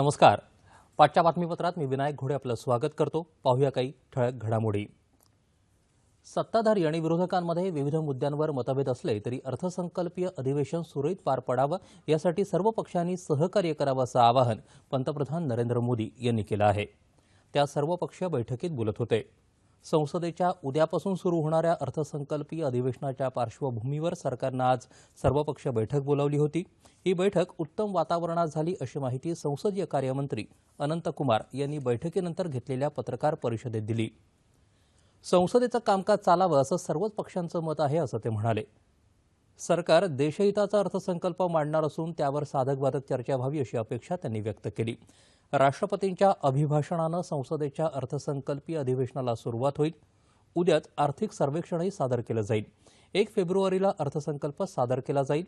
नमस्कार. पाठच्या बातमीपत्रात मी विनायक घोडे आपलं स्वागत करतो. पाहूया काही ठळक घडामोडी. सत्ताधारी आणि विरोधकांमध्ये विविध मुद्द्यांवर मतभेद असले तरी अर्थसंकल्पीय अधिवेशन सुरळीत पार पडावं यासाठी सर्व पक्षांनी सहकार्य करावं असं आवाहन पंतप्रधान नरेंद्र मोदी यांनी केलं आहे. त्या सर्वपक्षीय बैठकीत बोलत होते. संसदेच्या उद्यापासून सुरू होणाऱ्या अर्थसंकल्पीय अधिवेशनाच्या पार्श्वभूमीवर सरकारनं आज सर्वपक्ष बैठक बोलावली होती. ही बैठक उत्तम वातावरणात झाली अशी माहिती संसदीय कार्यमंत्री अनंतकुमार यांनी बैठकीनंतर घेतलेल्या पत्रकार परिषदेत दिली. संसदेचं कामकाज चालावं असं सर्वच पक्षांचं मत आहे असं ते म्हणाले. सरकार देशहिताचा अर्थसंकल्प मांडणार असून त्यावर साधकबाधक चर्चा व्हावी अशी अपेक्षा त्यांनी व्यक्त केली. राष्ट्रपतींच्या अभिभाषणानं संसदेच्या अर्थसंकल्पीय अधिवेशनाला सुरुवात होईल. उद्याच आर्थिक सर्वेक्षणही सादर केलं जाईल. एक फेब्रुवारीला अर्थसंकल्प सादर केला जाईल.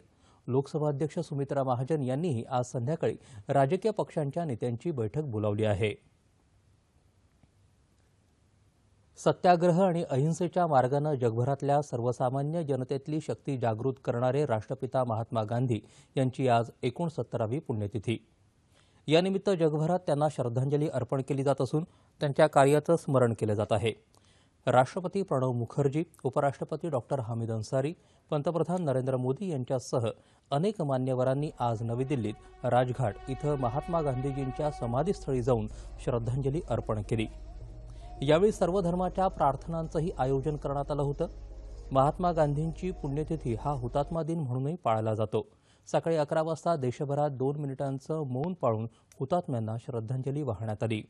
लोकसभा अध्यक्ष सुमित्रा महाजन यांनीही आज संध्याकाळी राजकीय पक्षांच्या नेत्यांची बैठक बोलावली आहे. सत्याग्रह आणि अहिंसेच्या मार्गानं जगभरातल्या सर्वसामान्य जनतेतली शक्ती जागृत करणारे राष्ट्रपिता महात्मा गांधी यांची आज एकोणसत्तरावी पुण्यतिथी. यानिमित्त जगभरात त्यांना श्रद्धांजली अर्पण केली जात असून त्यांच्या कार्याचं स्मरण केलं जात आहे. राष्ट्रपती प्रणव मुखर्जी उपराष्ट्रपती डॉक्टर हामिद अन्सारी पंतप्रधान नरेंद्र मोदी यांच्यासह अनेक मान्यवरांनी आज नवी दिल्लीत राजघाट इथं महात्मा गांधीजींच्या समाधीस्थळी जाऊन श्रद्धांजली अर्पण केली. यावेळी सर्व धर्माच्या प्रार्थनांचंही आयोजन करण्यात आलं होतं. महात्मा गांधींची पुण्यतिथी हा हुतात्मा दिन म्हणूनही पाळला जातो. सकाळी अकरा वाजता देशभरात दोन मिनिटांचं मौन पाळून हुतात्म्यांना श्रद्धांजली वाहण्यात आली.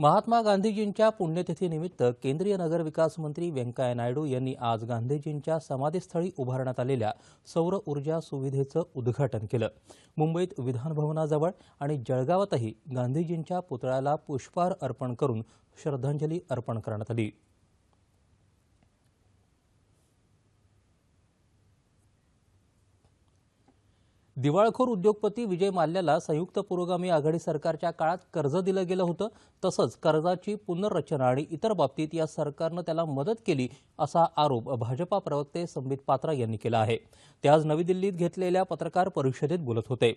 महात्मा गांधीजींच्या पुण्यतिथीनिमित्त केंद्रीय नगरविकास मंत्री व्यंकय्या नायडू यांनी आज गांधीजींच्या समाधीस्थळी उभारण्यात आलेल्या सौर ऊर्जा सुविधेचं उद्घाटन केलं. मुंबईत विधानभवनाजवळ आणि जळगावातही गांधीजींच्या पुतळ्याला पुष्पहार अर्पण करून श्रद्धांजली अर्पण करण्यात आली. दिवाळखोर उद्योगपती विजय माल्याला संयुक्त पुरोगामी आघाडी सरकारच्या काळात कर्ज दिलं गेलं होतं तसंच कर्जाची पुनर्रचना आणि इतर बाबतीत या सरकारनं त्याला मदत केली असा आरोप भाजपा प्रवक्ते संबित पात्रा यांनी केला आहे. ते आज नवी दिल्लीत घेतलेल्या पत्रकार परिषदेत बोलत होते.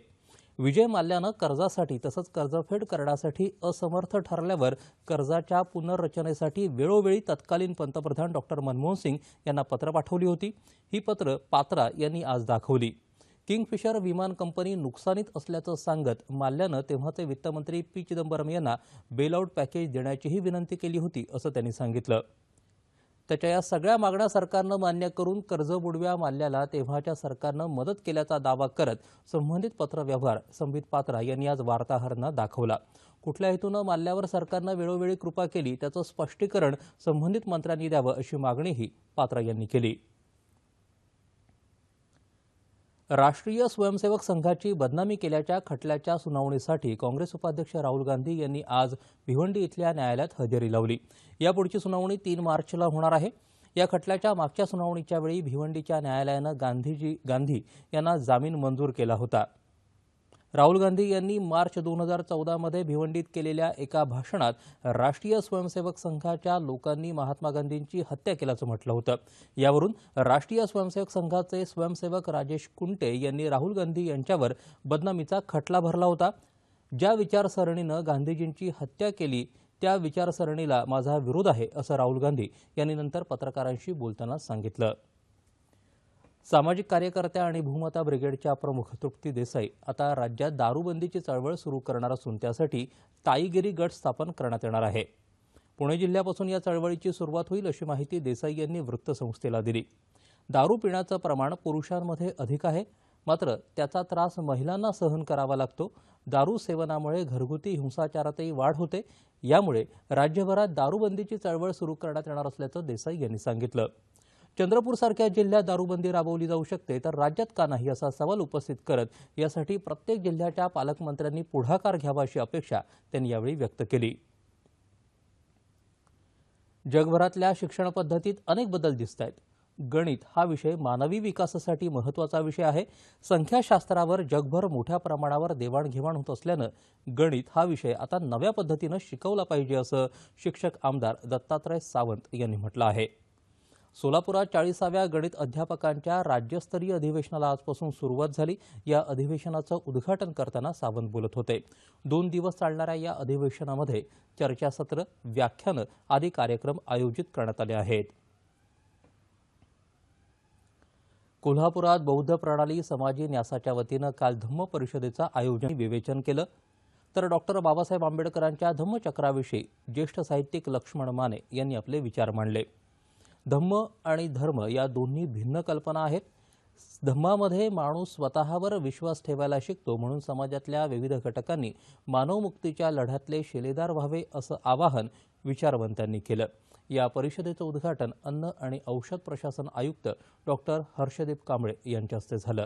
विजय माल्यानं कर्जासाठी तसंच कर्जफेड करण्यासाठी असमर्थ ठरल्यावर कर्जाच्या पुनर्रचनेसाठी वेळोवेळी तत्कालीन पंतप्रधान डॉक्टर मनमोहन सिंग यांना पत्र पाठवली होती. ही पत्र पात्रा यांनी आज दाखवली. किंगफिशर विमान कंपनी नुकसानीत असल्याचं सांगत माल्यानं तेव्हाचे वित्तमंत्री पी चिदंबरम यांना बेलआउट पॅकेज देण्याचीही विनंती केली होती असं त्यांनी सांगितलं. त्याच्या या सगळ्या मागण्या सरकारनं मान्य करून कर्ज बुडव्या माल्याला तेव्हाच्या सरकारनं मदत केल्याचा दावा करत संबंधित पत्रव्यवहार संबित पात्रा यांनी आज वार्ताहरांना दाखवला. कुठल्या हेतूनं माल्यावर सरकारनं वेळोवेळी कृपा केली त्याचं स्पष्टीकरण संबंधित मंत्र्यांनी द्यावं अशी मागणीही पात्रा यांनी केली. राष्ट्रीय स्वयंसेवक संघाची बदनामी केल्याच्या खटल्याच्या सुनावणीसाठी काँग्रेस उपाध्यक्ष राहुल गांधी यांनी आज भिवंडी इथल्या न्यायालयात हजेरी लावली. यापुढची सुनावणी तीन मार्चला होणार आहे. या खटल्याच्या मागच्या सुनावणीच्या वेळी भिवंडीच्या न्यायालयानं गांधीजी गांधी यांना जामीन मंजूर केला होता. राहुल गांधी यांनी मार्च दोन हजार चौदामध्ये भिवंडीत केलेल्या एका भाषणात राष्ट्रीय स्वयंसेवक संघाच्या लोकांनी महात्मा गांधींची हत्या केल्याचं म्हटलं होतं. यावरून राष्ट्रीय स्वयंसेवक संघाचे स्वयंसेवक राजेश कुंटे यांनी राहुल गांधी यांच्यावर बदनामीचा खटला भरला होता. ज्या विचारसरणीनं गांधीजींची हत्या केली त्या विचारसरणीला माझा विरोध आहे असं राहुल गांधी यांनी नंतर पत्रकारांशी बोलताना सांगितलं. सामाजिक कार्यकर्त्या आणि भूमता ब्रिगेडच्या प्रमुख तृप्ती देसाई आता राज्यात दारूबंदीची चळवळ सुरू करणार असून त्यासाठी ताईगिरी गट स्थापन करण्यात येणार आहे. पुणे जिल्ह्यापासून या चळवळीची सुरुवात होईल अशी माहिती देसाई यांनी वृत्तसंस्थेला दिली. दारू पिण्याचं प्रमाण पुरुषांमध्ये अधिक आहे मात्र त्याचा त्रास महिलांना सहन करावा लागतो. दारू सेवनामुळे घरगुती हिंसाचारातही वाढ होते. यामुळे राज्यभरात दारूबंदीची चळवळ सुरू करण्यात येणार असल्याचं देसाई यांनी सांगितलं. चंद्रपूरसारख्या जिल्ह्यात दारूबंदी राबवली जाऊ शकते तर राज्यात का नाही असा सवाल उपस्थित करत यासाठी प्रत्येक जिल्ह्याच्या पालकमंत्र्यांनी पुढाकार घ्यावा अशी अपेक्षा त्यांनी यावेळी व्यक्त केली. जगभरातल्या शिक्षण पद्धतीत अनेक बदल दिसत आहेत गणित हा विषय मानवी विकासासाठी महत्त्वाचा विषय आहे. संख्याशास्त्रावर जगभर मोठ्या प्रमाणावर देवाणघेवाण होत असल्यानं गणित हा विषय आता नव्या पद्धतीनं शिकवला पाहिजे असं शिक्षक आमदार दत्तात्रय सावंत यांनी म्हटलं आहे. सोलापुरात चाळीसाव्या गणित अध्यापकांच्या राज्यस्तरीय अधिवेशनाला आजपासून सुरुवात झाली. या अधिवेशनाचं उद्घाटन करताना सावंत बोलत होते. दोन दिवस चालणाऱ्या या अधिवेशनामध्ये चर्चासत्र व्याख्यानं आदी कार्यक्रम आयोजित करण्यात आले आहेत. कोल्हापुरात बौद्ध प्रणाली समाजी न्यासाच्या वतीनं काल धम्म परिषदेचं आयोजन विवेचन केलं. तर डॉक्टर बाबासाहेब आंबेडकरांच्या धम्मचक्राविषयी ज्येष्ठ साहित्यिक लक्ष्मण माने यांनी आपले विचार मांडले. धम्म आणि धर्म या दोन्ही भिन्न कल्पना आहेत. धम्मामध्ये माणूस स्वतःवर विश्वास ठेवायला शिकतो म्हणून समाजातल्या विविध घटकांनी मानवमुक्तीच्या लढ्यातले शिलेदार व्हावे असं आवाहन विचारवंतांनी केलं. या परिषदेचं उद्घाटन अन्न आणि औषध प्रशासन आयुक्त डॉक्टर हर्षदीप कांबळे यांच्या हस्ते झालं.